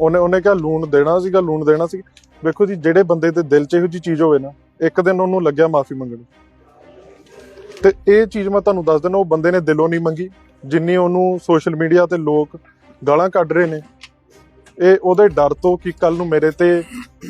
ਉਹਨੇ ਉਹਨੇ ਕਿਹਾ ਲੂਣ ਦੇਣਾ ਸੀਗਾ, ਲੂਣ ਦੇਣਾ ਸੀ। ਵੇਖੋ ਜੀ, ਜਿਹੜੇ ਬੰਦੇ ਦੇ ਦਿਲ 'ਚ ਇਹੋ ਜੀ ਚੀਜ਼ ਹੋਵੇ ਨਾ, ਇੱਕ ਦਿਨ ਉਹਨੂੰ ਲੱਗਿਆ ਮਾਫੀ ਮੰਗਣ। ਤੇ ਇਹ ਚੀਜ਼ ਮੈਂ ਤੁਹਾਨੂੰ ਦੱਸ ਦਿੰਦਾ, ਉਹ ਬੰਦੇ ਨੇ ਦਿਲੋਂ ਨਹੀਂ ਮੰਗੀ। ਜਿੰਨੀ ਉਹਨੂੰ ਸੋਸ਼ਲ ਮੀਡੀਆ ਤੇ ਲੋਕ ਗਾਲਾਂ ਕੱਢ ਰਹੇ ਨੇ, ਇਹ ਉਹਦੇ ਡਰ ਤੋਂ ਕਿ ਕੱਲ ਨੂੰ ਮੇਰੇ ਤੇ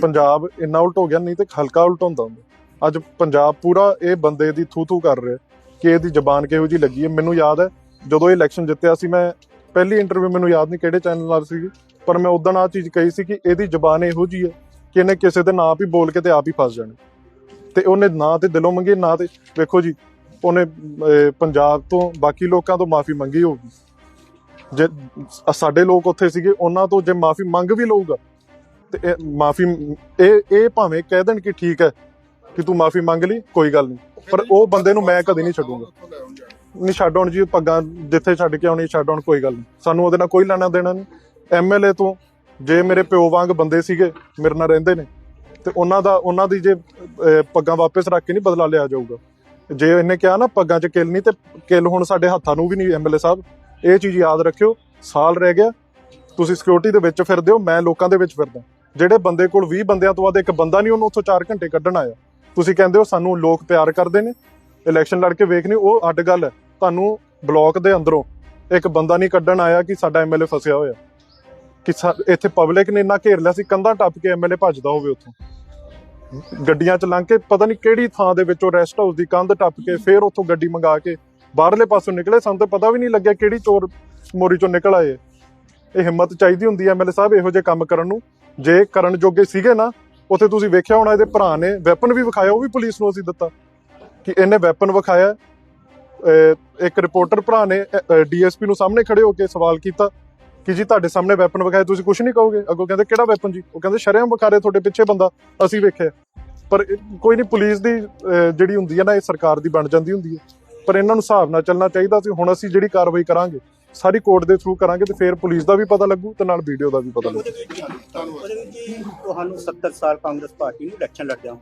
ਪੰਜਾਬ ਇੰਨਾ ਉਲਟ ਹੋ ਗਿਆ, ਨਹੀਂ ਤੇ ਹਲਕਾ ਉਲਟ ਹੁੰਦਾ ਹੁੰਦਾ। ਅੱਜ ਪੰਜਾਬ ਪੂਰਾ ਇਹ ਬੰਦੇ ਦੀ ਥੂ ਥੂ ਕਰ ਰਿਹਾ, ਕਿ ਇਹਦੀ ਜ਼ਬਾਨ ਕਿਹੋ ਜੀ ਲੱਗੀ ਹੈ। ਮੈਨੂੰ ਯਾਦ ਹੈ, ਜਦੋਂ ਇਹ ਇਲੈਕਸ਼ਨ ਜਿੱਤਿਆ ਸੀ, ਮੈਂ ਪਹਿਲੀ ਇੰਟਰਵਿਊ ਮੈਨੂੰ ਯਾਦ ਨਹੀਂ ਕਿਹੜੇ ਚੈਨਲ ਨਾਲ ਸੀ ਪਰ ਮੈਂ ਉਦੋਂ ਆ ਚੀਜ਼ ਕਹੀ ਸੀ ਕਿ ਇਹਦੀ ਜ਼ਬਾਨ ਇਹੋ ਜੀ ਹੈ ਕਿ ਇਹਨੇ ਕਿਸੇ ਦੇ ਨਾਂ ਵੀ ਬੋਲ ਕੇ ਤੇ ਆਪ ਹੀ ਫਸ ਜਾਣਾ। ਤੇ ਉਹਨੇ ਨਾ ਤੇ ਦਿਲੋਂ ਮੰਗੀ, ਨਾ ਤੇ ਵੇਖੋ ਜੀ, ਉਹਨੇ ਪੰਜਾਬ ਤੋਂ ਬਾਕੀ ਲੋਕਾਂ ਤੋਂ ਮਾਫੀ ਮੰਗੀ ਹੋਊਗੀ। ਜੇ ਸਾਡੇ ਲੋਕ ਉੱਥੇ ਸੀਗੇ, ਉਹਨਾਂ ਤੋਂ ਜੇ ਮਾਫੀ ਮੰਗ ਵੀ ਲਊਗਾ, ਤੇ ਮਾਫੀ, ਇਹ ਇਹ ਭਾਵੇਂ ਕਹਿ ਦੇਣ ਕਿ ਠੀਕ ਹੈ ਕਿ ਤੂੰ ਮਾਫੀ ਮੰਗ ਲਈ, ਕੋਈ ਗੱਲ ਨਹੀਂ। ਪਰ ਉਹ ਬੰਦੇ ਨੂੰ ਮੈਂ ਕਦੇ ਨਹੀਂ ਛੱਡੂਗਾ। ਨਹੀਂ ਛੱਡ ਆਉਣ ਜੀ, ਪੱਗਾਂ ਜਿੱਥੇ ਛੱਡ ਕੇ ਆਉਣੀ, ਛੱਡ ਆਉਣ, ਕੋਈ ਗੱਲ ਨਹੀਂ। ਸਾਨੂੰ ਉਹਦੇ ਨਾਲ ਕੋਈ ਲੈਣਾ ਦੇਣਾ ਨਹੀਂ। ਐਮਐਲਏ ਤੋਂ ਜੇ ਮੇਰੇ ਪਿਓ ਵਾਂਗ ਬੰਦੇ ਸੀਗੇ, ਮੇਰੇ ਨਾਲ ਰਹਿੰਦੇ ਨੇ, ਤੇ ਉਹਨਾਂ ਦਾ, ਉਹਨਾਂ ਦੀ ਜੇ ਪੱਗਾਂ ਵਾਪਸ ਰੱਖ ਕੇ ਨਹੀਂ ਬਦਲਾ ਲਿਆ ਜਾਊਗਾ। ਜੇ ਇਹਨੇ ਕਿਹਾ ਨਾ ਪੱਗਾਂ 'ਚ ਕਿੱਲ ਨਹੀਂ ਤੇ ਕਿੱਲ ਹੁਣ ਸਾਡੇ ਹੱਥਾਂ ਨੂੰ ਵੀ ਨਹੀਂ ਐਮਐਲਏ ਸਾਹਿਬ, ਇਹ ਚੀਜ਼ ਯਾਦ ਰੱਖਿਓ, ਸਾਲ ਰਹਿ ਗਿਆ, ਤੁਸੀਂ ਸਿਕਿਉਰਿਟੀ ਦੇ ਵਿੱਚ ਫਿਰਦੇ ਹੋ, ਮੈਂ ਲੋਕਾਂ ਦੇ ਵਿੱਚ ਫਿਰਦਾ। ਜਿਹੜੇ ਬੰਦੇ ਕੋਲ 20 ਬੰਦਿਆਂ ਤੋਂ ਬਾਅਦ ਇੱਕ ਬੰਦਾ ਨਹੀਂ, ਉਹਨੂੰ ਉੱਥੋਂ 4 ਘੰਟੇ ਕੱਢਣ ਆਇਆ। ਤੁਸੀਂ ਕਹਿੰਦੇ ਹੋ ਸਾਨੂੰ ਲੋਕ ਪਿਆਰ ਕਰਦੇ ਨੇ ਇਲੈਕਸ਼ਨ ਲੜ ਕੇ ਵੇਖ ਨਹੀਂ, ਉਹ ਅੱਡ ਗੱਲ ਹੈ। ਤੁਹਾਨੂੰ ਬਲਾਕ ਦੇ ਅੰਦਰੋਂ ਇੱਕ ਬੰਦਾ ਨਹੀਂ ਕੱਢਣ ਆਇਆ ਕਿ ਸਾਡਾ ਐਮਐਲਏ ਫਸਿਆ ਹੋਇਆ। ਕਿ ਸਾ- ਇੱਥੇ ਪਬਲਿਕ ਨੇ ਇੰਨਾ ਘੇਰ ਲਿਆ ਸੀ, ਕੰਧਾਂ ਟੱਪ ਕੇ ਐਮਐਲਏ ਭੱਜਦਾ ਹੋਵੇ ਉੱਥੋਂ। ਗੱਡੀਆਂ ਚ ਲੰਘ ਕੇ ਪਤਾ ਨਹੀਂ ਕਿਹੜੀ ਥਾਂ ਦੇ ਵਿੱਚੋਂ ਰੈਸਟ ਹਾਊਸ ਦੀ ਕੰਧ ਟੱਪ ਕੇ ਫੇਰ ਉੱਥੋਂ ਗੱਡੀ ਮੰਗਾ ਕੇ ਬਾਹਰਲੇ ਪਾਸੋਂ ਨਿਕਲੇ। ਸਾਨੂੰ ਤਾਂ ਪਤਾ ਵੀ ਨਹੀਂ ਲੱਗਿਆ ਕਿਹੜੀ ਚੋਰ ਮੋਰੀ ਚੋਂ ਨਿਕਲ ਆਏ। ਇਹ ਹਿੰਮਤ ਚਾਹੀਦੀ ਹੁੰਦੀ ਹੈ ਐਮਐਲਏ ਸਾਹਿਬ ਇਹੋ ਜਿਹੇ ਕੰਮ ਕਰਨ ਨੂੰ। ਜੇ ਕਰਨ ਜੋਗੇ ਸੀਗੇ ਨਾ, ਉੱਥੇ ਤੁਸੀਂ ਵੇਖਿਆ ਹੋਣਾ ਇਹਦੇ ਭਰਾ ਨੇ ਵੈਪਨ ਵੀ ਵਿਖਾਇਆ, ਉਹ ਵੀ ਪੁਲਿਸ ਨੂੰ ਅਸੀਂ ਦਿੱਤਾ ਕਿ ਇਹਨੇ ਵੈਪਨ ਵਿਖਾਇਆ। ਇੱਕ ਰਿਪੋਰਟਰ ਭਰਾ ਨੇ ਡੀਐਸਪੀ ਨੂੰ ਸਾਹਮਣੇ ਖੜੇ ਹੋ ਕੇ ਸਵਾਲ ਕੀਤਾ। ਕਿ ਜੀ ਤੁਹਾਡੇ ਸਾਹਮਣੇ ਵੈਪਨ ਵਿਖਾਇਆ ਤੁਸੀਂ ਕੁਝ ਨਹੀਂ ਕਹੋਗੇ? ਅੱਗੋਂ ਕਹਿੰਦੇ ਕਿਹੜਾ ਵੈਪਨ ਜੀ? ਉਹ ਕਹਿੰਦੇ ਸ਼ਰੇਆਮ ਵਿਖਾ ਰਹੇ ਤੁਹਾਡੇ ਪਿੱਛੇ ਬੰਦਾ। ਅਸੀਂ ਵੇਖਿਆ। ਪਰ ਕੋਈ ਨਹੀਂ ਪੁਲਿਸ ਦੀ ਜਿਹੜੀ ਹੁੰਦੀ ਹੈ ਨਾ ਇਹ ਸਰਕਾਰ ਦੀ ਬਣ ਜਾਂਦੀ ਹੁੰਦੀ ਹੈ ਪਰ ਇਹਨਾਂ ਨੂੰ ਹਿਸਾਬ ਨਾਲ ਚੱਲਣਾ ਚਾਹੀਦਾ ਸੀ। ਹੁਣ ਅਸੀਂ ਜਿਹੜੀ ਕਾਰਵਾਈ ਕਰਾਂਗੇ ਸਾਰੀ ਕੋਰਟ ਦੇ ਥਰੂ ਕਰਾਂਗੇ ਤੇ ਫਿਰ ਪੁਲਿਸ ਦਾ ਵੀ ਪਤਾ ਲੱਗੂ ਤੇ ਨਾਲ ਵੀਡੀਓ ਦਾ ਵੀ ਪਤਾ ਲੱਗੂ। ਜੀ ਤੁਹਾਨੂੰ 70 ਸਾਲ ਕਾਂਗਰਸ ਪਾਰਟੀ ਨੂੰ ਇਲੈਕਸ਼ਨ ਲੜਦਿਆਂ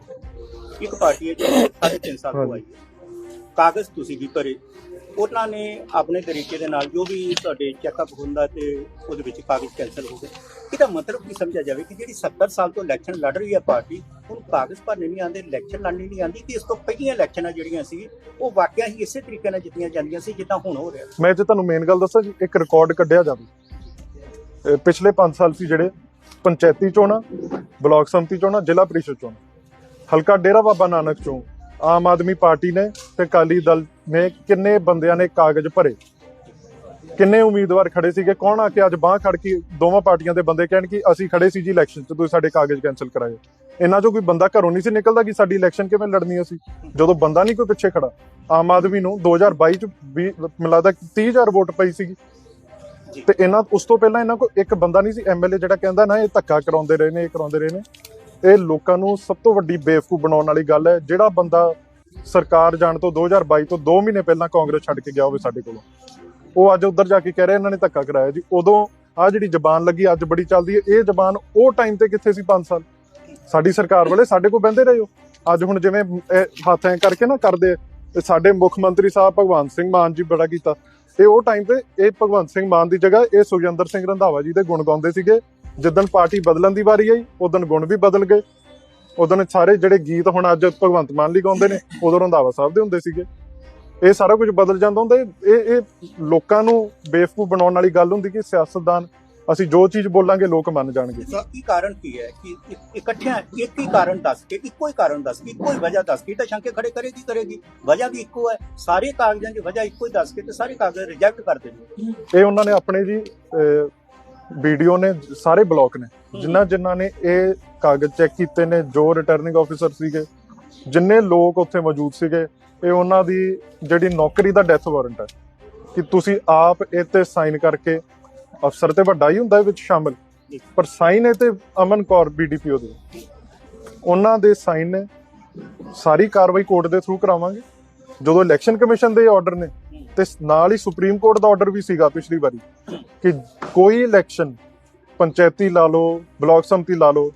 ਇੱਕ ਪਾਰਟੀ ਹੈ ਜਿਹੜੀ ਸਾਢੇ ਤਿੰਨ ਸਾਲ ਤੋਂ ਆਈ ਹੈ। ਕਾਗਜ਼ ਤੁਸੀਂ ਵੀ ਭਰੇ। ਉਹਨਾਂ ਨੇ ਆਪਣੇ ਤਰੀਕੇ ਦੇ ਨਾਲ ਜੋ ਵੀ ਤੁਹਾਡੇ ਚੈੱਕਅਪ ਹੁੰਦਾ ਤੇ ਉਹਦੇ ਵਿੱਚ ਕਾਗਜ਼ ਕੈਂਸਲ ਹੋ ਗਏ। ਇਹਦਾ ਮਤਲਬ ਕੀ ਸਮਝਿਆ ਜਾਵੇ ਕਿ ਜਿਹੜੀ 70 ਸਾਲ ਤੋਂ ਇਲੈਕਸ਼ਨ ਲੜ ਰਹੀ ਹੈ ਪਾਰਟੀ ਉਹਨੂੰ ਕਾਗਜ਼ ਭਰਨੇ ਨਹੀਂ ਆਉਂਦੇ ਇਲੈਕਸ਼ਨ ਲੜਨੀ ਨਹੀਂ ਆਉਂਦੀ ਕਿ ਇਸ ਤੋਂ ਪਹਿਲੀਆਂ ਇਲੈਕਸ਼ਨਾਂ ਜਿਹੜੀਆਂ ਸੀ, ਉਹ ਵਾਕਿਆ ਹੀ ਇਸੇ ਤਰੀਕੇ ਨਾਲ ਜਿੱਤੀਆਂ ਜਾਂਦੀਆਂ ਸੀ ਜਿੱਦਾਂ ਹੁਣ ਹੋ ਰਿਹਾ। ਮੈਂ ਜੇ ਤੁਹਾਨੂੰ ਮੇਨ ਗੱਲ ਦੱਸਾਂ ਜੀ, ਇੱਕ ਰਿਕਾਰਡ ਕੱਢਿਆ ਜਾਵੇ। ਪਿਛਲੇ 5 ਸਾਲ ਸੀ ਜਿਹੜੇ, ਪੰਚਾਇਤੀ ਚੋਣਾਂ, ਬਲਾਕ ਸੰਮਤੀ ਚੋਣਾਂ, ਜ਼ਿਲ੍ਹਾ ਪ੍ਰੀਸ਼ਦ ਚੋਣਾਂ। ਹਲਕਾ ਡੇਰਾ ਬਾਬਾ ਨਾਨਕ ਚੋਂ ਆਮ ਆਦਮੀ ਪਾਰਟੀ ਨੇ ਤੇ ਅਕਾਲੀ ਦਲ ਨੇ ਕਿੰਨੇ ਬੰਦਿਆਂ ਨੇ ਕਾਗਜ਼ ਭਰੇ? ਕਿੰਨੇ ਉਮੀਦਵਾਰ ਖੜੇ ਸੀਗੇ? ਕੌਣ ਆ ਕੇ ਅੱਜ ਬਾਹ ਖੜ ਕੇ ਦੋਵਾਂ ਪਾਰਟੀਆਂ ਦੇ ਬੰਦੇ ਕਹਿਣ ਕਿ ਅਸੀਂ ਖੜੇ ਸੀ ਜੀ ਇਲੈਕਸ਼ਨ 'ਚ, ਤੁਸੀਂ ਸਾਡੇ ਕਾਗਜ਼ ਕੈਨਸਲ ਕਰਾਏ ਇਹਨਾਂ 'ਚੋਂ ਕੋਈ ਬੰਦਾ ਘਰੋਂ ਨਹੀਂ ਸੀ ਨਿਕਲਦਾ ਕਿ ਸਾਡੀ ਇਲੈਕਸ਼ਨ ਕਿਵੇਂ ਲੜਨੀ ਅਸੀਂ? ਜਦੋਂ ਬੰਦਾ ਨਹੀਂ ਕੋਈ ਪਿੱਛੇ ਖੜਾ, ਆਮ ਆਦਮੀ ਨੂੰ 2022 ਚ ਵੀ ਮੈਨੂੰ ਲੱਗਦਾ 30000 ਵੋਟ ਪਈ ਸੀਗੀ। ਤੇ ਇਹਨਾਂ, ਉਸ ਤੋਂ ਪਹਿਲਾਂ ਇਹਨਾਂ ਕੋਲ ਇੱਕ ਬੰਦਾ ਨਹੀਂ ਸੀ ਐਮਐਲਏ ਜਿਹੜਾ ਕਹਿੰਦਾ ਨਾ, ਇਹ ਧੱਕਾ ਕਰਾਉਂਦੇ ਰਹੇ ਨੇ, ਇਹ ਕਰਾਉਂਦੇ ਰਹੇ ਨੇ। ਇਹ ਲੋਕਾਂ ਨੂੰ ਸਭ ਤੋਂ ਵੱਡੀ ਬੇਵਕੂਫ ਬਣਾਉਣ ਵਾਲੀ ਗੱਲ ਹੈ। ਜਿਹੜਾ ਬੰਦਾ ਸਰਕਾਰ ਜਾਣ ਤੋਂ 2022 ਤੋਂ 2 ਮਹੀਨੇ ਪਹਿਲਾਂ ਕਾਂਗਰਸ ਛੱਡ ਕੇ ਗਿਆ ਹੋਵੇ ਸਾਡੇ ਕੋਲੋਂ, ਉਹ ਅੱਜ ਉੱਧਰ ਜਾ ਕੇ ਕਹਿ ਰਿਹਾ, ਇਹਨਾਂ ਨੇ ਧੱਕਾ ਕਰਾਇਆ ਜੀ। ਉਦੋਂ ਆ ਜਿਹੜੀ ਜ਼ਬਾਨ ਲੱਗੀ, ਅੱਜ ਬੜੀ ਚੱਲਦੀ ਹੈ। ਇਹ ਜ਼ਬਾਨ ਉਹ ਟਾਈਮ ਤੇ ਕਿੱਥੇ ਸੀ? 5 ਸਾਲ। ਸਾਡੀ ਸਰਕਾਰ ਵਾਲੇ ਸਾਡੇ ਕੋਲ ਬਹਿੰਦੇ ਰਹੇ ਹੋ। ਅੱਜ ਹੁਣ ਜਿਵੇਂ ਹੱਥ ਐ ਕਰਕੇ ਨਾ ਕਰਦੇ ਸਾਡੇ ਮੁੱਖ ਮੰਤਰੀ ਸਾਹਿਬ ਭਗਵੰਤ ਸਿੰਘ ਮਾਨ ਜੀ ਬੜਾ ਕੀਤਾ। ਇਹ ਉਹ ਟਾਈਮ ਤੇ, ਇਹ ਭਗਵੰਤ ਸਿੰਘ ਮਾਨ ਦੀ ਜਗ੍ਹਾ, ਇਹ ਸੁਖਜਿੰਦਰ ਸਿੰਘ ਰੰਧਾਵਾ ਜੀ ਦੇ ਗੁਣ ਗਾਉਂਦੇ ਸੀਗੇ। ਜਿੱਦਣ ਪਾਰਟੀ ਬਦਲਣ ਦੀ ਵਾਰੀ ਆਈ ਉਦੋਂ ਗੁਣ ਵੀ ਬਦਲ ਗਏ। ਉਦੋਂ ਸਾਰੇ ਜਿਹੜੇ ਗੀਤ ਹੁਣ ਅੱਜ ਭਗਵੰਤ ਮਾਨ ਲਈ ਗਾਉਂਦੇ ਨੇ ਉਦੋਂ ਰੰਧਾਵਾ ਸਾਹਿਬ ਦੇ ਹੁੰਦੇ ਸੀਗੇ। ਇਹ ਸਾਰਾ ਕੁਝ ਬਦਲ ਜਾਂਦਾ ਹੁੰਦਾ। ਇਹ ਇਹ ਲੋਕਾਂ ਨੂੰ ਬੇਵਕੂਫ ਬਣਾਉਣ ਵਾਲੀ ਗੱਲ ਹੁੰਦੀ ਕਿ ਸਿਆਸਤਦਾਨ ਅਸੀਂ ਜੋ ਚੀਜ਼ ਬੋਲਾਂਗੇ ਲੋਕ ਮੰਨ ਜਾਣਗੇ। ਕੀ ਕਾਰਨ ਕੀ ਹੈ ਕਿ ਇਕੱਠਿਆਂ ਇੱਕ ਹੀ ਕਾਰਨ ਦੱਸ ਕੇ ਇੱਕੋ ਹੀ ਕਾਰਨ ਦੱਸ ਕੇ ਇੱਕੋ ਹੀ ਵਜ੍ਹਾ ਦੱਸ ਕੇ ਤਾਂ ਸ਼ੰਕੇ ਖੜੇ ਕਰੇਗੀ ਕਰੇਗੀ। ਵਜ੍ਹਾ ਵੀ ਇੱਕੋ ਹੈ। ਸਾਰੇ ਕਾਗਜ਼ਾਂ ਦੀ ਵਜ੍ਹਾ ਇੱਕੋ ਹੀ ਦੱਸ ਕੇ ਤੇ ਸਾਰੇ ਕਾਗਜ਼ ਰਿਜੈਕਟ ਕਰ ਦੇਣੇ ਇਹ ਉਹਨਾਂ ਨੇ ਆਪਣੇ ਜੀ ਵੀਡੀਓ ਨੇ ਸਾਰੇ ਬਲੌਕ ਨੇ। ਜਿਨ੍ਹਾਂ ਜਿਨ੍ਹਾਂ ਨੇ ਇਹ ਕਾਗਜ਼ ਚੈੱਕ ਕੀਤੇ ਨੇ ਜੋ ਰਿਟਰਨਿੰਗ ਆਫੀਸਰ ਸੀਗੇ ਜਿੰਨੇ ਲੋਕ ਉੱਥੇ ਮੌਜੂਦ ਸੀਗੇ ਇਹ ਉਹਨਾਂ ਦੀ ਜਿਹੜੀ ਨੌਕਰੀ ਦਾ ਡੈਥ ਵਾਰੰਟ ਹੈ ਕਿ ਤੁਸੀਂ ਆਪ ਇਹ ਤੇ ਸਾਈਨ ਕਰਕੇ ਅਫਸਰ ਤੇ ਵੱਡਾ ਹੀ ਹੁੰਦਾ ਵਿੱਚ ਸ਼ਾਮਲ। ਪਰ ਸਾਈਨ ਇਹ ਤੇ ਅਮਨ ਕੌਰ ਬੀਡੀਪੀਓ ਦੇ। ਉਹਨਾਂ ਦੇ ਸਾਈਨ ਨੇ ਸਾਰੀ ਕਾਰਵਾਈ ਕੋਰਟ ਦੇ ਥਰੂ ਕਰਾਵਾਂਗੇ। ਜਦੋਂ ਇਲੈਕਸ਼ਨ ਕਮਿਸ਼ਨ ਦੇ ਆਰਡਰ ਨੇ ਤੇ ਨਾਲ ਹੀ ਸੁਪਰੀਮ ਕੋਰਟ ਦਾ ਆਰਡਰ ਵੀ ਸੀਗਾ ਪਿਛਲੀ ਵਾਰੀ ਕਿ ਕੋਈ ਇਲੈਕਸ਼ਨ ਪੰਚਾਇਤੀ ਲਾ ਲਓ ਬਲਾਕ ਸੰਮਤੀ ਲਾ ਲਓ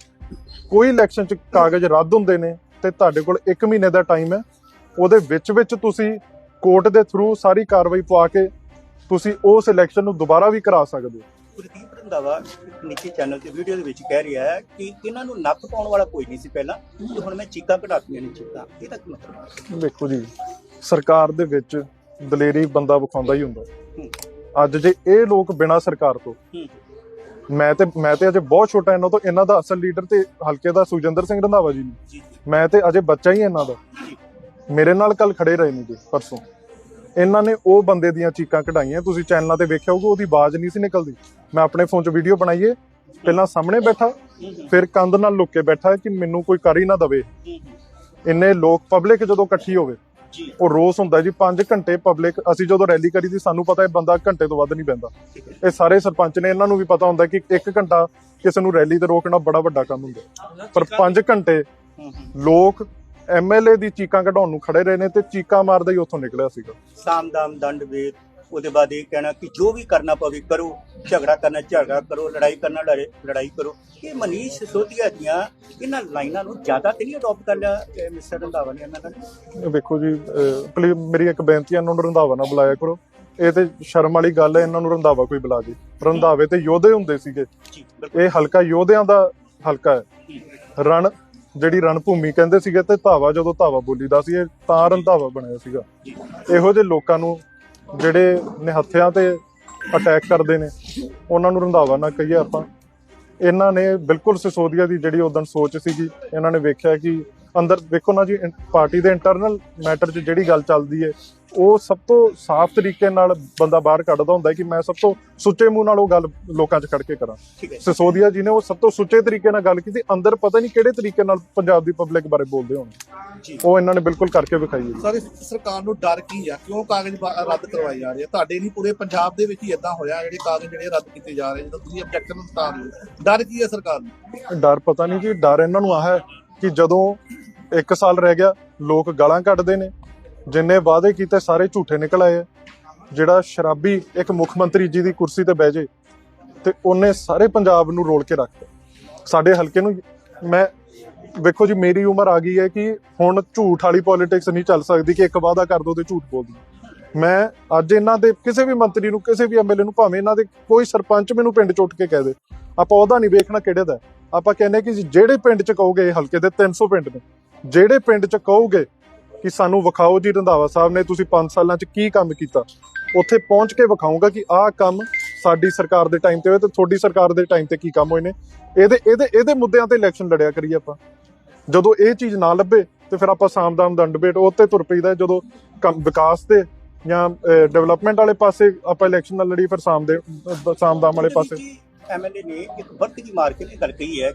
ਕੋਈ ਇਲੈਕਸ਼ਨ ਚ ਕਾਗਜ਼ ਰੱਦ ਹੁੰਦੇ ਨੇ ਤੇ ਤੁਹਾਡੇ ਕੋਲ 1 ਮਹੀਨੇ ਦਾ ਟਾਈਮ ਹੈ। ਉਹਦੇ ਵਿੱਚ ਵਿੱਚ ਤੁਸੀਂ ਕੋਰਟ ਦੇ ਥਰੂ ਸਾਰੀ ਕਾਰਵਾਈ ਪਵਾ ਕੇ ਤੁਸੀਂ ਉਸ ਇਲੈਕਸ਼ਨ ਨੂੰ ਦੁਬਾਰਾ ਵੀ ਕਰਾ ਸਕਦੇ ਹੋ। ਰੰਧਾਵਾ ਇੱਕ ਨਿੱਕੇ ਚੈਨਲ ਤੇ ਵੀਡੀਓ ਦੇ ਵਿੱਚ ਕਹਿ ਰਿਹਾ ਹੈ ਕਿ ਇਹਨਾਂ ਨੂੰ ਨੱਕ ਪਾਉਣ ਵਾਲਾ ਕੋਈ ਨਹੀਂ ਸੀ ਪਹਿਲਾਂ ਤੇ ਹੁਣ ਮੈਂ ਚੀਕਾਂ ਕਢਾਤੀਆਂ ਨੇ ਚੀਕਾਂ। ਇਹਦਾ ਕੀ ਮਤਲਬ ਹੈ? ਵੇਖੋ ਜੀ ਸਰਕਾਰ ਦੇ ਵਿੱਚ ਦਲੇਰੀ ਬੰਦਾ ਵਿਖਾਉਂਦਾ ਹੀ ਹੁੰਦਾ। ਅੱਜ ਜੇ ਇਹ ਲੋਕ ਬਿਨਾਂ ਸਰਕਾਰ ਤੋਂ। ਮੈਂ ਤੇ ਮੈਂ ਤੇ ਅਜੇ ਬਹੁਤ ਛੋਟਾ ਇਹਨਾਂ ਤੋਂ ਇਹਨਾਂ ਦਾ ਅਸਲ ਲੀਡਰ ਤੇ ਹਲਕੇ ਦਾ ਸੁਜਿੰਦਰ ਸਿੰਘ ਰੰਧਾਵਾ ਜੀ ਨੇ। ਮੈਂ ਤੇ ਅਜੇ ਬੱਚਾ ਹੀ ਇਹਨਾਂ ਦਾ। ਮੇਰੇ ਨਾਲ ਕੱਲ ਖੜੇ ਰਹੇ ਨੇ ਜੀ ਪਰਸੋਂ। ਇਹਨਾਂ ਨੇ ਉਹ ਬੰਦੇ ਦੀਆਂ ਚੀਕਾਂ ਕਢਾਈਆਂ ਤੁਸੀਂ ਚੈਨਲਾਂ ਤੇ ਵੇਖਿਆ ਹੋਊਗਾ ਉਹਦੀ ਆਵਾਜ਼ ਨਹੀਂ ਸੀ ਨਿਕਲਦੀ। ਮੈਂ ਆਪਣੇ ਫੋਨ 'ਚ ਵੀਡੀਓ ਬਣਾਈਏ ਪਹਿਲਾਂ ਸਾਹਮਣੇ ਬੈਠਾ ਫਿਰ ਕੰਧ ਨਾਲ ਲੁੱਕ ਕੇ ਬੈਠਾ ਕਿ ਮੈਨੂੰ ਕੋਈ ਕਰ ਹੀ ਨਾ ਦਵੇ। ਇੰਨੇ ਲੋਕ ਪਬਲਿਕ ਜਦੋਂ ਇਕੱਠੀ ਹੋਵੇ ਉਹ ਰੋਸ ਹੁੰਦਾ ਜੀ 5 ਘੰਟੇ ਪਬਲਿਕ ਅਸੀਂ ਜਦੋਂ ਰੈਲੀ ਕਰੀ ਸੀ ਸਾਨੂੰ ਪਤਾ ਹੈ ਬੰਦਾ ਘੰਟੇ ਤੋਂ ਵੱਧ ਨਹੀਂ ਪੈਂਦਾ ਇਹ ਸਾਰੇ ਸਰਪੰਚ ਨੇ ਇਹਨਾਂ ਨੂੰ ਵੀ ਪਤਾ ਹੁੰਦਾ ਕਿ 1 ਘੰਟਾ ਕਿਸੇ ਨੂੰ ਰੈਲੀ ਤੇ ਰੋਕਣਾ ਬੜਾ ਵੱਡਾ ਕੰਮ ਹੁੰਦਾ। ਪਰ 5 ਘੰਟੇ ਲੋਕ ਐਮਐਲਏ ਦੀ ਚੀਕਾਂ ਕਢਾਉਣ ਨੂੰ ਖੜੇ ਰਹੇ ਨੇ ਤੇ ਚੀਕਾਂ ਮਾਰਦਾ ਹੀ ਉੱਥੋਂ ਨਿਕਲਿਆ ਸੀਗਾ। ਸਾਮਦਾਮ ਦੰਡ ਵੇਦ ਉਹਦੇ ਬਾਅਦ ਇਹ ਕਹਿਣਾ ਕਿ ਜੋ ਵੀ ਕਰਨਾ ਪਵੇ ਕਰੋ ਝਗੜਾ ਕਰਨਾ ਝਗੜਾ ਕਰੋ ਲੜਾਈ ਕਰਨਾ ਲੜੇ- ਲੜਾਈ ਕਰੋ। ਇਹ ਮਨੀਸ਼ ਸਿਸੋਦੀਆ ਦੀਆਂ ਇਹਨਾਂ ਲਾਈਨਾਂ ਨੂੰ ਜ਼ਿਆਦਾ ਤੇ ਨਹੀਂ ਅਡਾਪਟ ਕਰ ਲਿਆ ਮਿਸਟਰ ਰੰਧਾਵਾ ਨੇ ਇਹਨਾਂ ਦਾ? ਵੇਖੋ ਜੀ ਪਲੀਜ਼ ਮੇਰੀ ਇੱਕ ਬੇਨਤੀ ਹੈ ਇਹਨਾਂ ਨੂੰ ਰੰਧਾਵਾ ਨਾ ਬੁਲਾਇਆ ਕਰੋ। ਇਹ ਤੇ ਸ਼ਰਮ ਵਾਲੀ ਗੱਲ ਹੈ ਇਹਨਾਂ ਨੂੰ ਰੰਧਾਵਾ ਕੋਈ ਬੁਲਾ ਦੇ। ਰੰਧਾਵੇ ਤੇ ਯੋਧੇ ਹੁੰਦੇ ਸੀਗੇ। ਇਹ ਹਲਕਾ ਯੋਧਿਆਂ ਦਾ ਹਲਕਾ ਹੈ। ਰਣ ਜਿਹੜੀ ਰਣ ਭੂਮੀ ਕਹਿੰਦੇ ਸੀਗੇ ਤੇ ਧਾਵਾ ਜਦੋਂ ਧਾਵਾ ਬੋਲੀਦਾ ਸੀ ਇਹ ਤਾਂ ਰੰਧਾਵਾ ਬਣਿਆ ਸੀਗਾ। ਇਹੋ ਜਿਹੇ ਲੋਕਾਂ ਨੂੰ ਜਿਹੜੇ ਨਿਹੱਥਿਆਂ ਤੇ ਅਟੈਕ ਕਰਦੇ ਨੇ, ਉਹਨਾਂ ਨੂੰ ਰੰਧਾਵਾ ਨਾ ਕਹੀਏ ਆਪਾਂ। ਇਹਨਾਂ ਨੇ ਬਿਲਕੁਲ ਸਿਸੋਦੀਆ ਦੀ ਜਿਹੜੀ ਉਦੋਂ ਸੋਚ ਸੀਗੀ, ਇਹਨਾਂ ਨੇ ਵੇਖਿਆ ਕਿ ਅੰਦਰ ਦੇਖੋ ਨਾ ਜੀ ਪਾਰਟੀ ਦੇ ਇੰਟਰਨਲ ਮੈਟਰ 'ਚ ਜਿਹੜੀ ਗੱਲ ਚੱਲਦੀ ਹੈ ਉਹ ਸਭ ਤੋਂ ਸਾਫ਼ ਤਰੀਕੇ ਨਾਲ ਬੰਦਾ ਬਾਹਰ ਕੱਢਦਾ ਹੁੰਦਾ ਕਿ ਮੈਂ ਸਭ ਤੋਂ ਸੁੱਚੇ ਮੂੰਹ ਨਾਲ ਉਹ ਗੱਲ ਲੋਕਾਂ 'ਚ ਖੜ ਕੇ ਕਰਾਂ। ਸਿਸੋਦੀਆ ਜੀ ਨੇ ਉਹ ਸਭ ਤੋਂ ਸੁੱਚੇ ਤਰੀਕੇ ਨਾਲ ਗੱਲ ਕੀਤੀ। ਅੰਦਰ ਪਤਾ ਨਹੀਂ ਕਿਹੜੇ ਤਰੀਕੇ ਨਾਲ ਪੰਜਾਬ ਦੀ ਪਬਲਿਕ ਬਾਰੇ ਬੋਲਦੇ ਹੋਣ। ਉਹ ਇਹਨਾਂ ਨੇ ਬਿਲਕੁਲ ਕਰਕੇ ਵਿਖਾਈ ਹੈ। ਸਰ ਸਰਕਾਰ ਨੂੰ ਡਰ ਕੀ ਆ? ਕਿਉਂ ਕਾਗਜ਼ ਰੱਦ ਕਰਵਾਏ ਜਾ ਰਹੇ ਆ? ਤੁਹਾਡੇ ਨਹੀਂ ਪੂਰੇ ਪੰਜਾਬ ਦੇ ਵਿੱਚ ਹੀ ਇਦਾਂ ਹੋਇਆ ਜਿਹੜੇ ਕਾਗਜ਼ ਜਿਹੜੇ ਰੱਦ ਕੀਤੇ ਜਾ ਰਹੇ ਜਦੋਂ ਤੁਸੀਂ ਆਬਜੈਕਸ਼ਨ ਬਤਾ ਰਹੇ ਹੋ। ਡਰ ਕੀ ਹੈ ਸਰਕਾਰ ਨੂੰ? ਡਰ ਪਤਾ ਨਹੀਂ ਜੀ ਡਰ ਇਹਨਾਂ ਨੂੰ ਆ ਹੈ ਕਿ ਜਦੋਂ 1 ਸਾਲ ਰਹਿ ਗਿਆ ਲੋਕ ਗਾਲਾਂ ਕੱਢਦੇ ਨੇ। ਜਿੰਨੇ ਵਾਅਦੇ ਕੀਤੇ ਸਾਰੇ ਝੂਠੇ ਨਿਕਲ ਆਏ ਜਿਹੜਾ ਸ਼ਰਾਬੀ ਇੱਕ ਮੁੱਖ ਮੰਤਰੀ ਜੀ ਦੀ ਕੁਰਸੀ ਤੇ ਬਹਿ ਜੇ ਤੇ ਉਹਨੇ ਸਾਰੇ ਪੰਜਾਬ ਨੂੰ ਰੋਲ ਕੇ ਰੱਖਤਾ ਸਾਡੇ ਹਲਕੇ ਨੂੰ ਮੈਂ ਵੇਖੋ ਜੀ, ਮੇਰੀ ਉਮਰ ਆ ਗਈ ਹੈ ਕਿ ਹੁਣ ਝੂਠ ਵਾਲੀ ਪੋਲਿਟਿਕਸ ਨਹੀਂ ਚੱਲ ਸਕਦੀ ਕਿ ਇੱਕ ਵਾਅਦਾ ਕਰ ਦੋ ਤੇ ਝੂਠ ਬੋਲ ਦੋ। ਮੈਂ ਅੱਜ ਇਹਨਾਂ ਦੇ ਕਿਸੇ ਵੀ ਮੰਤਰੀ ਨੂੰ, ਕਿਸੇ ਵੀ ਐਮਐਲਏ ਨੂੰ, ਭਾਵੇਂ ਇਹਨਾਂ ਦੇ ਕੋਈ ਸਰਪੰਚ ਮੈਨੂੰ ਪਿੰਡ ਚ ਉੱਠ ਕੇ ਕਹਿ ਦੇ। ਆਪਾਂ ਉਹਦਾ ਨਹੀਂ ਵੇਖਣਾ ਕਿਹੜੇ ਦਾ ਆਪਾਂ ਕਹਿੰਦੇ ਕਿ ਜਿਹੜੇ ਪਿੰਡ ਚ ਕਹੋਗੇ ਹਲਕੇ ਦੇ 300 ਪਿੰਡ ਨੇ, ਜਿਹੜੇ ਪਿੰਡ ਚ ਕਹੋਗੇ ਕਿ ਸਾਨੂੰ ਵਿਖਾਓ ਜੀ ਰੰਧਾਵਾ ਸਾਹਿਬ ਨੇ ਤੁਸੀਂ 5 ਸਾਲਾਂ ਚ ਕੀ ਕੰਮ ਕੀਤਾ? ਉੱਥੇ ਪਹੁੰਚ ਕੇ ਵਿਖਾਊਂਗਾ ਕਿ ਆਹ ਕੰਮ ਸਾਡੀ ਸਰਕਾਰ ਦੇ ਟਾਈਮ ਤੇ ਹੋਏ ਤੇ ਤੁਹਾਡੀ ਸਰਕਾਰ ਦੇ ਟਾਈਮ ਤੇ ਕੀ ਕੰਮ ਹੋਏ ਨੇ। ਇਹਦੇ ਇਹਦੇ ਇਹਦੇ ਮੁੱਦਿਆਂ ਤੇ ਇਲੈਕਸ਼ਨ ਲੜਿਆ ਕਰੀਏ ਆਪਾਂ। ਜਦੋਂ ਇਹ ਚੀਜ਼ ਨਾ ਲੱਭੇ ਤੇ ਫਿਰ ਆਪਾਂ ਸਾਮਦਾਮ ਦੰਡਬੇਟ ਉੱਤੇ ਤੁਰ ਪਈਦਾ ਜਦੋਂ ਕੰਮ ਵਿਕਾਸ ਤੇ ਜਾਂ ਡਿਵੈਲਪਮੈਂਟ ਵਾਲੇ ਪਾਸੇ ਆਪਾਂ ਇਲੈਕਸ਼ਨ ਨਾਲ ਲੜੀ ਫਿਰ ਸਾਮ ਦੇ ਅਹ ਸਾਮਦਾਮ ਵਾਲੇ ਪਾਸੇ। ਐਮਐਲਏ ਨੇ ਇੱਕ ਵਰਤ ਦੀ ਮਾਰ ਕੇ ਇਹ ਗੱਲ ਕਹੀ ਹੈ